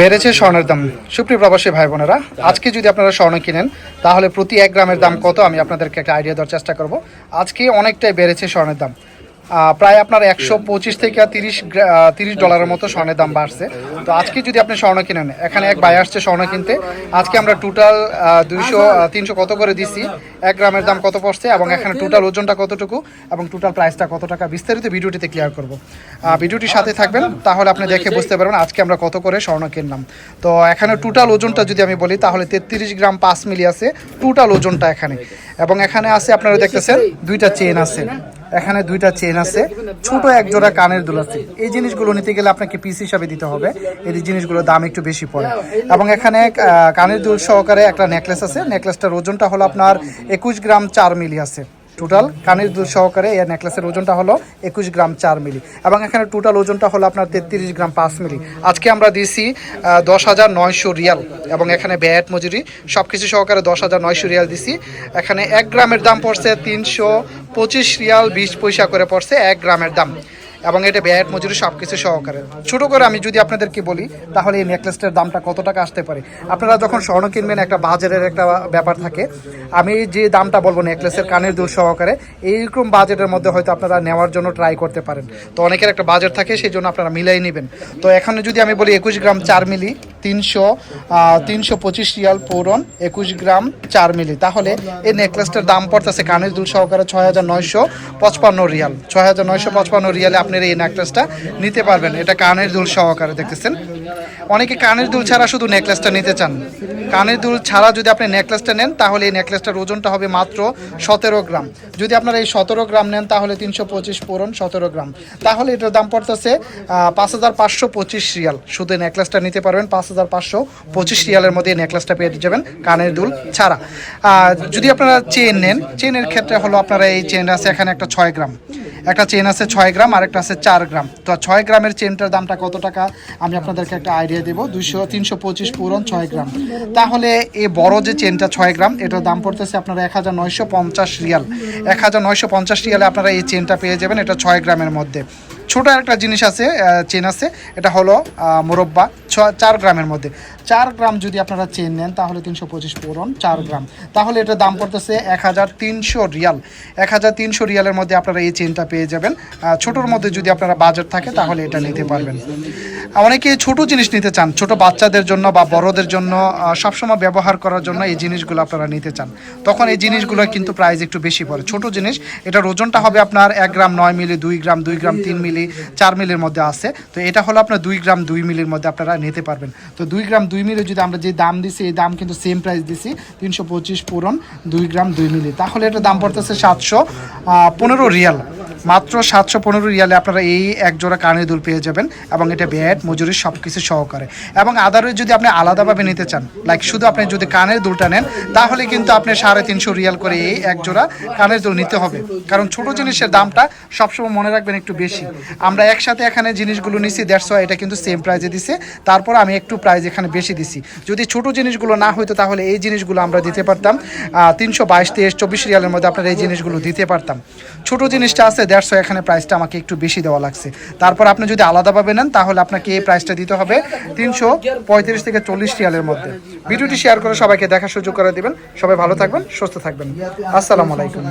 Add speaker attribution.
Speaker 1: বেড়েছে স্বর্ণের দাম। সুপ্রিয় প্রবাসী ভাই বোনেরা, আজকে যদি আপনারা স্বর্ণ কিনেন, তাহলে প্রতি এক গ্রামের দাম কত? আমি আপনাদেরকে একটা আইডিয়া দেওয়ার চেষ্টা করব। আজকে অনেকটাই বেড়েছে স্বর্ণের দাম। প্রায় আপনার একশো পঁচিশ থেকে তিরিশ তিরিশ ডলারের মতো স্বর্ণের দাম বাড়ছে। তো আজকে যদি আপনি স্বর্ণ কিনেন, এখানে এক ভাই আসছে স্বর্ণ কিনতে। আজকে আমরা টোটাল দুইশো তিনশো কত করে দিছি? এক গ্রামের দাম কত পড়ছে এবং এখানে টোটাল ওজনটা কতটুকু এবং টোটাল প্রাইসটা কত টাকা বিস্তারিত ভিডিওটিতে ক্লিয়ার করব। ভিডিওটির সাথে থাকবেন, তাহলে আপনি দেখে বুঝতে পারবেন আজকে আমরা কত করে স্বর্ণ কিনলাম। তো এখানে টোটাল ওজনটা যদি আমি বলি, তাহলে তেত্রিশ গ্রাম পাঁচ মিলি আছে টোটাল ওজনটা এখানে। এবং এখানে আছে, আপনারা দেখতেছেন, দুইটা চেন আছে। এখানে দুইটা চেন আছে। ছোট এক জোড়া কানের দুল আছে। এই জিনিসগুলো নিতে গেলে আপনাকে পিস হিসাবে দিতে হবে। এই জিনিসগুলোর দাম একটু বেশি পড়ে। এবং এখানে কানের দুল সহকারে একটা নেকলেস আছে। নেকলেসটার ওজনটা হলো আপনার একুশ গ্রাম চার মিলি আছে। টোটাল কানের দুধ সহকারে এই নেকলেসের ওজনটা হলো একুশ গ্রাম চার মিলি। এবং এখানে টোটাল ওজনটা হলো আপনার তেত্রিশ গ্রাম পাঁচ মিলি। আজকে আমরা দিয়েছি দশ হাজার নয়শো রিয়াল। এবং এখানে ব্যাট মজুরি সব কিছু সহকারে দশ হাজার নয়শো রিয়াল দিছি। এখানে এক গ্রামের দাম পড়ছে তিনশো পঁচিশ রিয়াল, বিশ পয়সা করে পড়ছে এক গ্রামের দাম। এবং এটা ব্যয়ের মজুরি সব কিছু সহকারে। ছোটো করে আমি যদি আপনাদেরকে বলি, তাহলে এই নেকলেসটার দামটা কত টাকা আসতে পারে? আপনারা যখন স্বর্ণ কিনবেন, একটা বাজারের একটা ব্যাপার থাকে, আমি যে দামটা বলব নেকলেসের কানের দুধ সহকারে, এইরকম বাজেটের মধ্যে হয়তো আপনারা নেওয়ার জন্য ট্রাই করতে পারেন। তো অনেকের একটা বাজেট থাকে, সেই জন্য আপনারা মিলাই নেবেন। তো এখানে যদি আমি বলি একুশ গ্রাম চার মিলি তিনশো তিনশো পঁচিশ রিয়াল পৌরন একুশ গ্রাম চার মিলি। তাহলে এই নেকলেসটার দাম পড়তেছে কানের দুল সহকারে ছয় হাজার নয়শো পঁচপান্ন রিয়াল। ছয় হাজার নয়শো পঁচপান্ন রিয়ালে আপনি এই নেকলেসটা নিতে পারবেন। এটা কানের দুল সহকারে দেখতেছেন। অনেকে কানের দুল ছাড়া শুধু নেকলেসটা নিতে চান। কানের দুল ছাড়া যদি আপনি নেকলেসটা নেন, তাহলে এই নেকলেসটার ওজনটা হবে মাত্র সতেরো গ্রাম। যদি আপনারা এই সতেরো গ্রাম নেন, তাহলে তিনশো পঁচিশ পূরণ সতেরো গ্রাম। তাহলে এটার দাম পড়তেছে পাঁচ হাজার পাঁচশো পঁচিশ রিয়াল। শুধু নেকলেসটা নিতে পারবেন, পাঁচ হাজার পাঁচশো পঁচিশ রিয়ালের মধ্যে এই নেকলেসটা পেয়ে যাবেন কানের দুল ছাড়া। যদি আপনারা চেন নেন চেনের ক্ষেত্রে হলো আপনারা এই চেন আছে এখানে একটা ছয় গ্রাম। একটা চেন আছে ছয় গ্রাম আর একটা আছে চার গ্রাম। তো ছয় গ্রামের চেনটার দামটা কত টাকা? আমি আপনাদেরকে একটা আইডিয়া দেবো। দুশো তিনশো পঁচিশ পূরণ ছয় গ্রাম। তাহলে এই বড় যে চেনটা ছয় গ্রাম, এটার দাম পড়তেছে আপনারা এক হাজার নয়শো পঞ্চাশ রিয়াল। এক হাজার নয়শো পঞ্চাশ রিয়ালে আপনারা এই চেনটা পেয়ে যাবেন, এটা ছয় গ্রামের মধ্যে। ছোট একটা জিনিস আছে চেন আছে, এটা হলো মোরব্বা, ছ চার গ্রামের মধ্যে। চার গ্রাম যদি আপনারা চেন নেন, তাহলে তিনশো পঁচিশ পূরণ চার গ্রাম। তাহলে এটার দাম পড়তেছে এক হাজার তিনশো রিয়াল। এক হাজার তিনশো রিয়ালের মধ্যে আপনারা এই চেনটা পেয়ে যাবেন। ছোটোর মধ্যে যদি আপনারা বাজার থাকে, তাহলে এটা নিতে পারবেন। অনেকে ছোট জিনিস নিতে চান, ছোট বাচ্চাদের জন্য বা বড়দের জন্য সবসময় ব্যবহার করার জন্য এই জিনিসগুলো আপনারা নিতে চান। তখন এই জিনিসগুলো কিন্তু প্রাইস একটু বেশি পড়ে। ছোট জিনিস, এটার ওজনটা হবে আপনার এক গ্রাম নয় মিলি, দুই গ্রাম দুই গ্রাম তিন মিলি, চার মিলির মধ্যে আছে। তো এটা হলো আপনার দুই গ্রাম, দুই মিলির মধ্যে আপনারা নিতে পারবেন। তো দুই গ্রাম, দুই মিলি যদি আমরা যে দাম দিছি, এই দাম কিন্তু সেম প্রাইস দিছি, তিনশো পঁচিশ পূরণ, দুই গ্রাম, দুই মিলি। তাহলে এটা দাম পড়তেছে সাতশো পনেরো রিয়াল। মাত্র সাতশো পনেরো রিয়ালে আপনারা এই এক জোড়া কানের দুল পেয়ে যাবেন এবং এটা ব্যাট, মজুরি সব কিছু সহকারে। এবং আদারওয়াইজ যদি আপনি আলাদাভাবে নিতে চান লাইক শুধু আপনি যদি কানের দুলটা নেন, তাহলে কিন্তু আপনি সাড়ে তিনশো রিয়াল করে এই এক জোড়া কানের দুল নিতে হবে। কারণ ছোট জিনিসের দামটা সবসময় মনে রাখবেন একটু বেশি। আমরা একসাথে এখানে জিনিসগুলো নিছি দেড়শো এটা কিন্তু সেম প্রাইজে দিছে। তারপর আমি একটু প্রাইজ এখানে বেশি দিছি। যদি ছোট জিনিসগুলো না হইতো, তাহলে এই জিনিসগুলো আমরা দিতে পারতাম তিনশো বাইশ, তেইশ, চব্বিশ রিয়ালের মধ্যে আপনারা এই জিনিসগুলো দিতে পারতাম। ছোট জিনিসটা আছে দেড়শো, এখানে প্রাইসটা আমাকে একটু বেশি দেওয়া লাগছে। তারপর আপনি যদি আলাদাভাবে নেন, তাহলে আপনাকে এই প্রাইসটা দিতে হবে তিনশো পঁয়ত্রিশ থেকে চল্লিশ রিয়ালের মধ্যে। ভিডিওটি শেয়ার করে সবাইকে দেখার সুযোগ করে দেবেন। সবাই ভালো থাকবেন, সুস্থ থাকবেন। আসসালামু আলাইকুম।